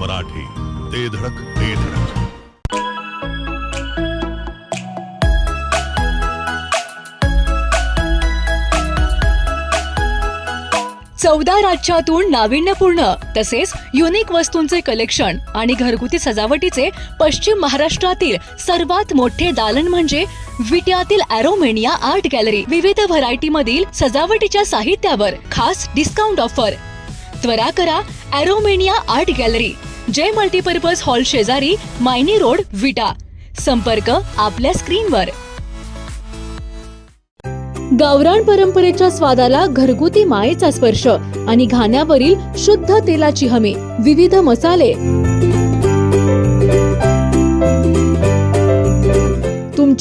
मराठी. ते धडक ते धडक. चौदा राज्यातून नाविन्यपूर्ण तसेच युनिक वस्तूंचे कलेक्शन आणि घरगुती सजावटीचे पश्चिम महाराष्ट्रातील सर्वात मोठे दालन म्हणजे विट्यातील अॅरोमेनिया आर्ट गॅलरी विविध व्हरायटी मधील सजावटीच्या साहित्यावर खास डिस्काउंट ऑफर त्वरा करा अॅरोमेनिया आर्ट गॅलरी जे मल्टीपर्पज हॉल शेजारी मायनी रोड विटा. संपर्क आपल्या स्क्रीनवर. गावरान परंपरेच्या स्वादाला घरगुती मायेचा स्पर्श आणि घाण्यावरील शुद्ध तेलाची हमी विविध मसाले.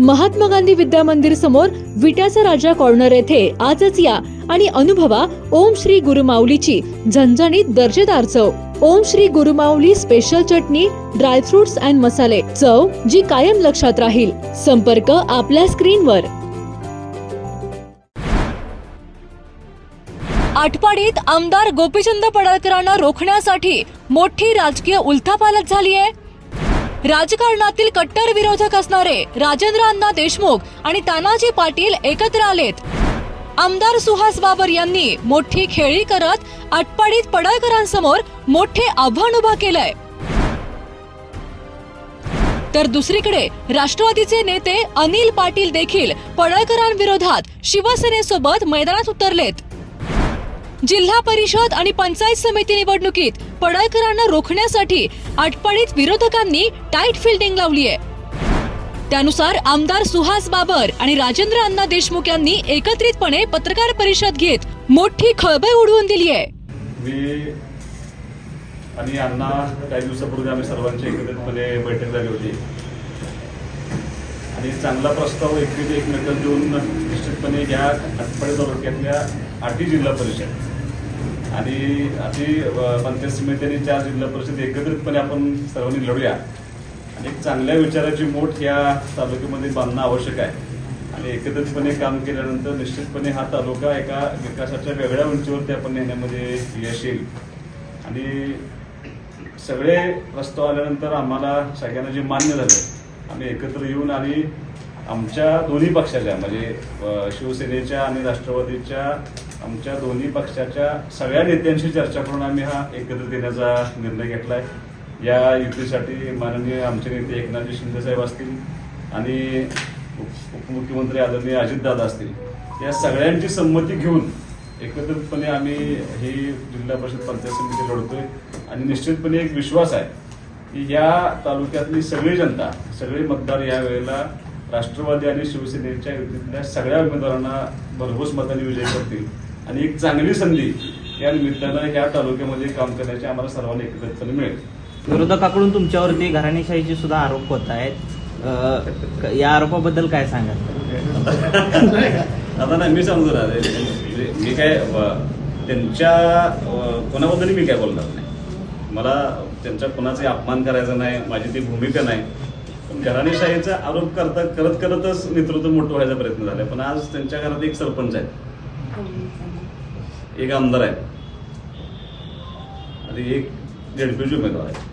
महात्मा गांधी विद्या मंदिर समोर विट्याचा राजा कॉर्नर येथे आजच या आणि अनुभवा ओम श्री गुरुमाऊलीची झणझणीत दर्जेदार चव. ओम श्री गुरुमाऊली स्पेशल चटणी ड्रायफ्रुट्स अँड मसाले चव जी कायम लक्षात राहील. संपर्क आपल्या स्क्रीनवर. आटपाडीत आमदार गोपीचंद पडळकरांना रोखण्यासाठी मोठी राजकीय उलथापालथ झाली आहे राजकारणातील कट्टर विरोधक असणारे राजेंद्र अण्णा देशमुख आणि तानाजी पाटील एकत्र आलेत. आमदार सुहास बाबर यांनी मोठी खेळी करत आटपाडीत पडळकरांसमोर मोठे आव्हान उभा केलंय. तर दुसरीकडे राष्ट्रवादीचे नेते अनिल पाटील देखील पडळकरांविरोधात शिवसेनेसोबत मैदानात उतरलेत. जिल्हा परिषद आणि पंचायत समिती निवडणुकीत पडळकरांना रोखण्यासाठी आटपाडीत विरोधकांनी टाईट फिल्डिंग लावली आहे. त्यानुसार आमदार सुहास बाबर आणि राजेंद्र अण्णा देशमुख यांनी एकत्रितपणे पत्रकार परिषद घेत मोठी खळबळ उडवून दिली आहे. मी आणि अण्णा काही दिवसापूर्वी आम्ही सर्वांची एकत्रितपणे बैठक झाली होती. आणि चांगला प्रस्ताव एकमेक एकमेकात देऊन निश्चितपणे या आटपाडी तालुक्यातल्या आठी जिल्हा परिषद आणि आधी पंचायत समिती आणि चार जिल्हा परिषद एकत्रितपणे आपण सर्वांनी लढूया. आणि एक चांगल्या विचाराची मोठ या तालुक्यामध्ये बांधणं आवश्यक आहे. आणि एकत्रितपणे काम केल्यानंतर निश्चितपणे हा तालुका एका विकासाच्या वेगळ्या उंचीवरती आपण नेण्यामध्ये यश येईल. आणि सगळे प्रस्ताव आल्यानंतर आम्हाला सगळ्यांना जे मान्य झालं आम्ही एकत्र येऊन आणि आमच्या दोन्ही पक्षाच्या म्हणजे शिवसेनेच्या आणि राष्ट्रवादीच्या आमच्या दोन्ही पक्षाच्या सगळ्या नेत्यांशी चर्चा करून आम्ही हा एकत्रित येण्याचा निर्णय घेतला आहे या युतीसाठी माननीय आमचे नेते एकनाथजी शिंदेसाहेब असतील आणि उप- उपमुख्यमंत्री आदरणीय अजितदादा असतील या सगळ्यांची संमती घेऊन एकत्रितपणे आम्ही ही जिल्हा परिषद पंचायत समिती लढतोय. आणि निश्चितपणे एक विश्वास आहे की या तालुक्यातली सगळी जनता सगळे मतदार या वेळेला राष्ट्रवादी आणि शिवसेनेच्या युतीतल्या सगळ्या उमेदवारांना भरघोस मताने विजय करतील. आणि एक चांगली संधी या निमित्तानं ह्या तालुक्यामध्ये काम करण्याची आम्हाला सर्वांना एकत्रितपणे मिळेल. विरोधकाकडून तुमच्यावरती घराणेशाहीचे सुद्धा आरोप होत आहेत. या आरोपाबद्दल काय सांगाल? आता नाही मी सांगतो ना म्हणजे मी काय त्यांच्या कोणाबद्दल मी काय बोलणार नाही. मला त्यांच्या कोणाचाही अपमान करायचा नाही माझी ती भूमिका नाही. पण घराणेशाहीचा आरोप करता करत करतच नेतृत्व मोठं व्हायचा प्रयत्न झाला पण आज त्यांच्या घरात एक सरपंच आहे. एक आमदार आहे. आणि एक झेडपीचे उमेदवार आहे.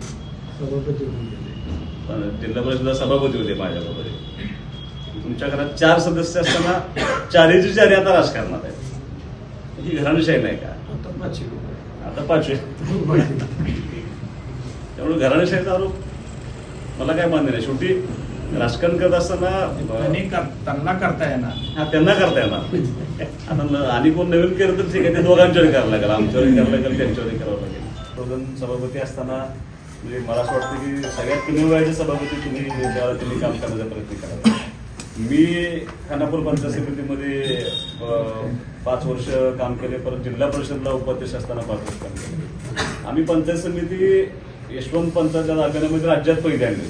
जिल्हा परिषदेला सभापती होते माझ्याबरोबर. तुमच्या घरात चार सदस्य असताना चारीची चारी आता राजकारणात आहेत. ही घराणेशाही नाही का? आता पाचवे. त्यामुळे घराणेशाहीचा आरोप मला काय मान्य नाही. शेवटी राजकारण करत असताना त्यांनी कर- त्यांना करता येणार. हा त्यांना करता येणार. आता न- आणि कोण नवीन केलं तर ठीक आहे ते दोघांच्यावर करावं लागेल. आमच्यावर करावं लागेल त्यांच्यावर करावं लागेल. दोघं सभापती असताना म्हणजे मला असं वाटतं की सगळ्यात कमी वयाचे सभापती तुम्ही त्यावेळेला तुम्ही काम करण्याचा प्रयत्न करा मी खानापूर पंचायत समितीमध्ये पाच वर्ष काम केले परत जिल्हा परिषदला उपाध्यक्ष असताना पाच वर्ष काम केले. आम्ही पंचायत समिती यशवंत पंचायत म्हणजे राज्यात पहिले आणले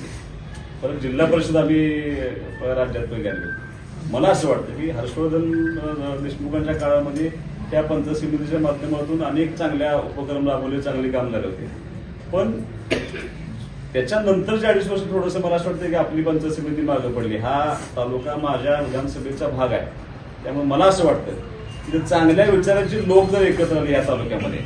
परत जिल्हा परिषद आम्ही राज्यात पहिले आणले मला असं वाटतं की हर्षवर्धन देशमुखांच्या काळामध्ये त्या पंच समितीच्या माध्यमातून अनेक चांगल्या उपक्रम राबवले चांगले काम झाले होते. पण त्याच्यानंतरच्या अडीच वर्ष थोडंसं मला असं वाटतं की आपली पंचायत समिती मागं पडली. हा तालुका माझ्या विधानसभेचा भाग आहे. त्यामुळे मला असं वाटतं की चांगल्या विचारांची लोक जर एकत्र आले या तालुक्यामध्ये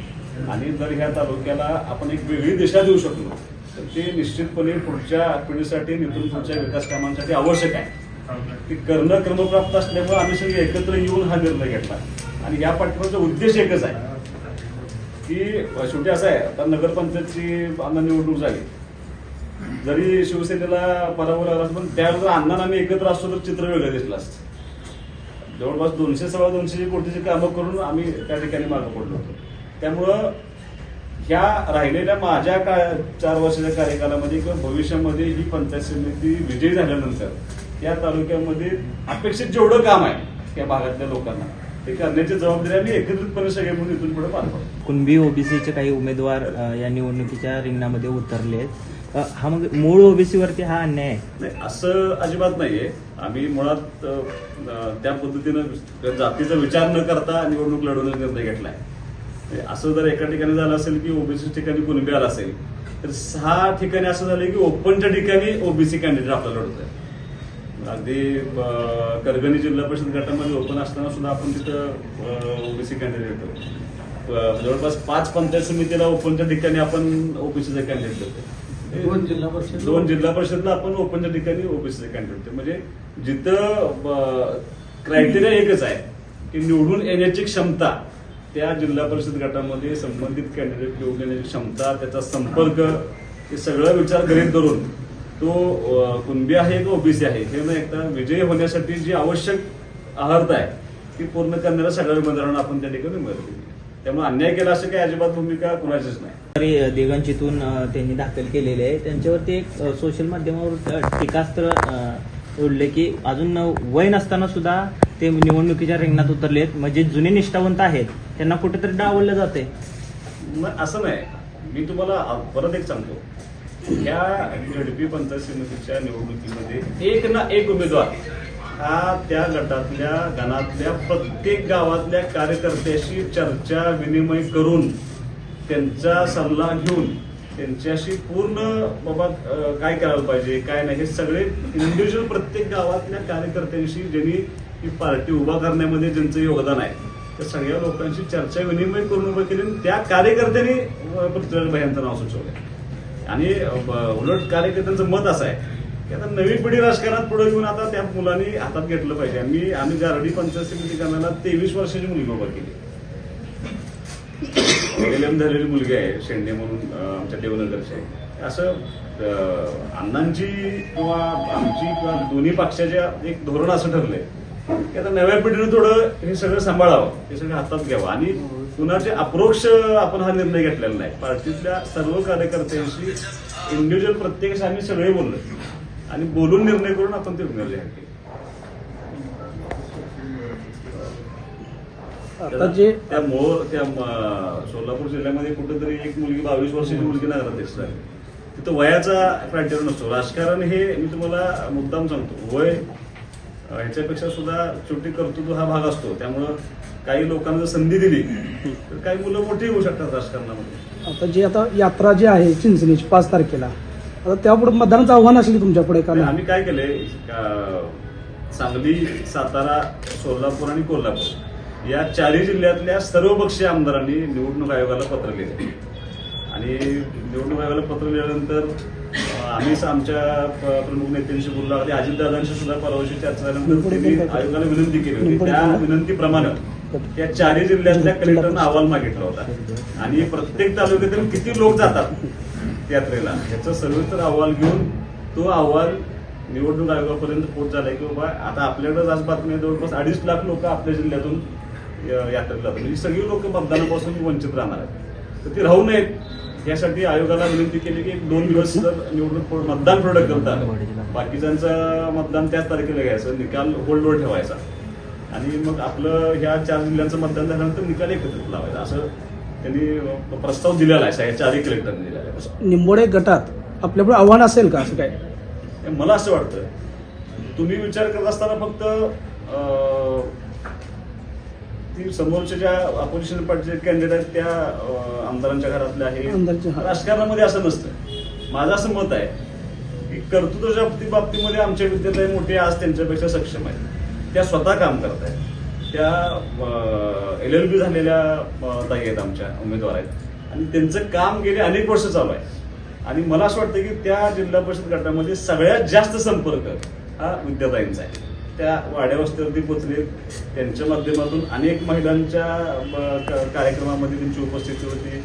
आणि जर ह्या तालुक्याला आपण एक वेगळी दिशा देऊ शकलो तर ते निश्चितपणे पुढच्या पिढीसाठी नितून पुढच्या विकास कामांसाठी आवश्यक आहे. ते करणं क्रमप्राप्त असल्यामुळे आम्ही सगळे एकत्र येऊन हा निर्णय घेतला. आणि या पाठिंबाचा उद्देश एकच आहे. की शेवटी असं आहे आता नगरपंचायतची अण्णा निवडणूक झाली. जरी शिवसेनेला पराभव लागला पण त्यावेळेला जर अण्णा आम्ही एकत्र असतो तर चित्र वेगळं दिसलं असतं. जवळपास दोनशे सव्वा दोनशे कोटीची कामं करून आम्ही त्या ठिकाणी मागं पडलो होतो. त्यामुळं ह्या राहिलेल्या माझ्या का चार वर्षाच्या कार्यकालामध्ये किंवा भविष्यामध्ये ही पंचायत समिती विजयी झाल्यानंतर या तालुक्यामध्ये अपेक्षित जेवढं काम आहे त्या भागातल्या लोकांना ते करण्याची जबाबदारी आम्ही एकत्रितपणे सगळे म्हणून इथून पुढे पार पडतो कुणबी ओबीसीचे काही उमेदवार या निवडणुकीच्या रिंगणामध्ये उतरले आहेत. हा मग मूळ ओबीसी वरती हा अन्याय आहे. नाही असं अजिबात नाहीये आम्ही मुळात त्या पद्धतीनं जातीचा विचार न करता निवडणूक लढवण्याचा निर्णय घेतलाय. असं जर एका ठिकाणी झालं असेल की ओबीसी ठिकाणी कुणबी आला असेल तर सहा ठिकाणी असं झालं की ओपनच्या ठिकाणी ओबीसी कॅन्डिडेट आपल्याला लढत आहे अगदी करगणी जिल्हा परिषद गटामध्ये ओपन असताना सुद्धा आपण तिथं ओबीसी कॅन्डिडेट होतो जवळपास पाच पंचायत समितीला ओपनच्या ठिकाणी आपण ओबीसीचे कॅन्डिडेट होतो दोन जिल्हा परिषद? दोन जिल्हा परिषदला आपण ओपनच्या ठिकाणी ओबीसी कॅन्डिडेट म्हणजे जिथं क्रायटेरिया एकच आहे की निवडून येण्याची क्षमता त्या जिल्हा परिषद गटामध्ये संबंधित कॅन्डिडेट निवडून येण्याची क्षमता त्याचा संपर्क हे सगळं विचार करीत धरून तो कुणबी आहे का ओबीसी आहे हे न एकदा विजयी होण्यासाठी जी आवश्यक आहारता आहे ती पूर्ण करणाऱ्या सगळ्या उमेदवारांना आपण त्या ठिकाणी मदत केली त्यामुळे अन्याय केला असं काही अजिबात भूमिका कुणाचीच नाही. तरी अ, दिगंजीतून त्यांनी दाखल केलेले आहे. त्यांच्यावरती एक सोशल माध्यमावर टीकास्त्र अ, की अजून वय नसताना सुद्धा ते निवडणुकीच्या रिंगणात उतरलेत. म्हणजे जुने निष्ठावंत आहेत. त्यांना कुठेतरी डावललं जाते. मग असं नाही. मी तुम्हाला परत एक सांगतो. या झडपी पंचायत समितीच्या निवडणुकीमध्ये एक ना एक उमेदवार हा त्या गटातल्या गणातल्या प्रत्येक गावातल्या कार्यकर्त्याशी चर्चा विनिमय करून त्यांचा सल्ला घेऊन त्यांच्याशी पूर्ण बाबा काय करायला पाहिजे काय नाही हे सगळे इंडिव्हिज्युअल प्रत्येक गावातल्या कार्यकर्त्यांशी ज्यांनी ही पार्टी उभा करण्यामध्ये ज्यांचं योगदान आहे. त्या सगळ्या लोकांशी चर्चा विनिमय करून उभं केली आणि त्या कार्यकर्त्यांनी पृथ्वीराज भाई यांचं नाव सुचवलं. आणि उलट कार्यकर्त्यांचं मत असं आहे की आता नवी पिढी राजकारणात पुढे घेऊन आता त्या मुलांनी हातात घेतलं पाहिजे. आणि आम्ही गारडी पंचायत समिती करण्याला तेवीस वर्षाची मुलगी उभा केली. एलएम झालेली मुलगी आहे शेंडे म्हणून आमच्या देवनगरचे असं अण्णांची किंवा आमची किंवा दोन्ही पक्षाच्या एक धोरण असं ठरलंय की आता नव्या पिढीने थोडं हे सगळं सांभाळावं हे सगळं हातात घ्यावं. आणि कुणाचे अप्रोक्ष आपण हा निर्णय घेतलेला नाही. पार्टीतल्या सर्व कार्यकर्त्यांशी इंडिव्हिज्युअल प्रत्येकाशी आम्ही सगळे बोललो आणि बोलून निर्णय करून आपण ते निर्णय घेतले. आता जे त्या त्या सोलापूर जिल्ह्यामध्ये कुठेतरी एक मुलगी बावीस वर्षाची मुलगी नगराध्यक्ष झाली तिथं वयाचा क्रायटेरिया नसतो. राजकारण हे मी तुम्हाला मुद्दाम सांगतो. वय ह्याच्यापेक्षा सुद्धा शेवटी कर्तृत्व हा भाग असतो. त्यामुळं काही लोकांना जर संधी दिली तर काही मुलं मोठी होऊ शकतात राजकारणामध्ये. आता जे आता यात्रा जी आहे चिंचणीची पाच तारखेला आता त्यापुढे मतदानाचं आव्हान असेल तुमच्यापुढे का आम्ही काय केलंय सांगली सातारा सोलापूर आणि कोल्हापूर. या चारही जिल्ह्यातल्या सर्वपक्षीय आमदारांनी निवडणूक आयोगाला पत्र लिहिले. आणि निवडणूक आयोगाला पत्र लिहिल्यानंतर अं, आम्ही स- आमच्या प्रमुख नेत्यांशी बोललो आणि अजितदादांशी सुद्धा परवाशी चर्चा झाल्यानंतर त्यांनी आयोगाला विनंती केली होती. त्या विनंतीप्रमाणे त्या चारही जिल्ह्यातल्या कलेक्टरनं अहवाल मागितला होता. आणि प्रत्येक तालुक्यातून किती लोक जातात यात्रेला याचा सविस्तर अहवाल घेऊन तो अहवाल निवडणूक आयोगापर्यंत पोहोच झालाय की बाबा आता आपल्याकडे आज बातमी जवळपास अडीच लाख लोक आपल्या जिल्ह्यातून यात्रेला ही सगळी लोक मतदानापासून वंचित राहणार आहेत. तर ती राहू नयेत. यासाठी आयोगाला विनंती केली की एक दोन दिवस जर निवडणूक मतदान पुढे करतात. बाकीच्यांचं मतदान त्याच तारखेला घ्यायचं. निकाल होल्डवर ठेवायचा. आणि मग आपलं ह्या चार जिल्ह्यांचं मतदान झाल्यानंतर निकाल एकत्रित लावायचा. असं त्यांनी प्रस्ताव दिलेला आहे. सगळ्या चारही कलेक्टरने दिलेला आहे. निंबोडे गटात आपल्यापुढे आव्हान असेल का? असं काय? मला असं वाटतं तुम्ही विचार करत असताना फक्त ती समोरच्या ज्या अपोजिशन पार्टीचे कॅन्डिडेट आहेत त्या आमदारांच्या घरातले आमदारच्या, आहे. राजकारणामध्ये असं नसतं. माझं असं मत आहे की कर्तृत्वाच्या बाबती- बाबतीमध्ये आमचे विद्यार्थी मोठे आज त्यांच्यापेक्षा सक्षम आहेत. त्या स्वतः काम करत आहेत त्या एल एल बी झालेल्या ताई आहेत आमच्या उमेदवार आहेत. आणि त्यांचं काम गेले अनेक वर्ष चालू आहे. आणि मला असं वाटतं की त्या जिल्हा परिषद गटामध्ये सगळ्यात जास्त संपर्क हा विद्याताईंचा आहे. त्या वाड्यावस्त्यावरती पोचले त्यांच्या माध्यमातून अनेक महिलांच्या क- कार्यक्रमामध्ये त्यांची उपस्थिती होती.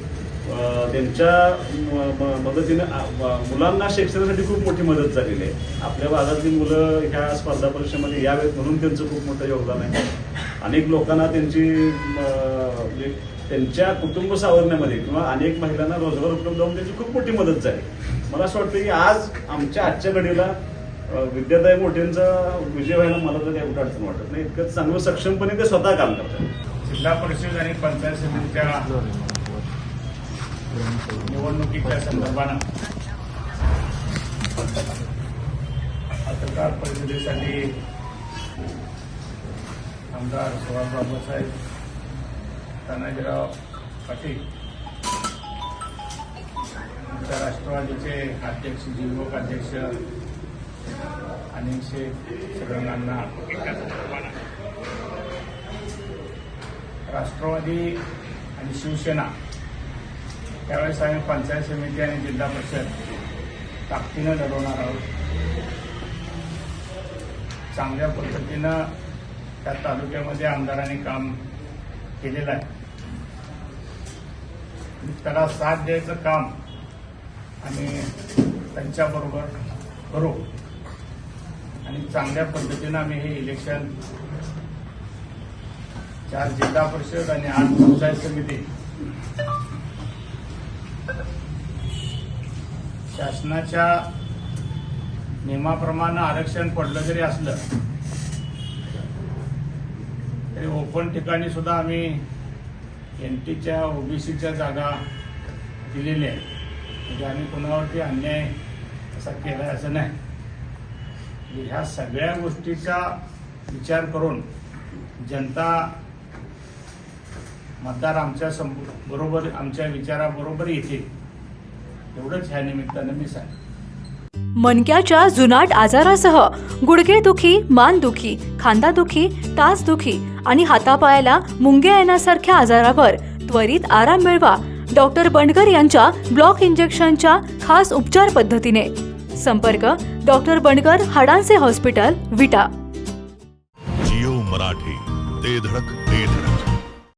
त्यांच्या म- मुलांना शिक्षणासाठी खूप मोठी मदत झालेली आहे. आपल्या भागातली मुलं ह्या स्पर्धा परीक्षेमध्ये यावेत म्हणून त्यांचं खूप मोठं योगदान आहे. अनेक लोकांना त्यांची म्हणजे त्यांच्या कुटुंब सावरण्यामध्ये किंवा अनेक महिलांना रोजगार उपलब्ध होऊन त्यांची खूप मोठी मदत झाली. मला असं वाटतं की आज आमच्या आजच्या घडीला विद्याताई मोठेंचा विजय व्हायला मला तर काही अडचण वाटत नाही. इतकं चांगलं सक्षमपणे ते स्वतः काम करतात. जिल्हा परिषद आणि पंचायत समितीच्या निवडणुकीच्या संदर्भानं पत्रकार परिषदेसाठी आमदार सुभाष बाबासाहेब तानाजीराव पाटील आमच्या राष्ट्रवादीचे अध्यक्ष जीवक अध्यक्ष आणि शेख सगळ्यांना राष्ट्रवादी आणि शिवसेना. त्यावेळेस आम्ही पंचायत समिती आणि जिल्हा परिषद ताकदीनं लढवणार आहोत. चांगल्या पद्धतीनं त्या तालुक्यामध्ये आमदारांनी काम केलेलं आहे. त्याला साथ द्यायचं काम आणि त्यांच्याबरोबर करू. आणि चांगल्या पद्धतीनं आम्ही हे इलेक्शन चार जिल्हा परिषद आणि आठ पंचायत समिती शासनाच्या नियमाप्रमाणे आरक्षण पडलं जरी असलं तरी ओपन ठिकाणी सुद्धा आम्ही एन टीच्या ओबीसीच्या जागा दिलेल्या आहेत. म्हणजे आम्ही कोणावरती अन्याय असा केला असं नाही. ह्या सगळ्या गोष्टीचा विचार करून जनता मतदार आमच्या सं- बरोबर आमच्या विचाराबरोबर येतील. एवढंच ह्या निमित्तानं मी सांग मनक्याच्या जुनाट आजारासह गुडघेदुखी मानदुखी खांदादुखी टाचदुखी आणि हातापायाला मुंग्या येण्यासारख्या आजारावर त्वरित आराम मिळवा डॉक्टर बंडकर यांच्या ब्लॉक इंजेक्शनच्या खास उपचार पद्धतीने. संपर्क डॉक्टर बंडकर हाडांचे हॉस्पिटल विटा. जिओ मराठी ते धडक.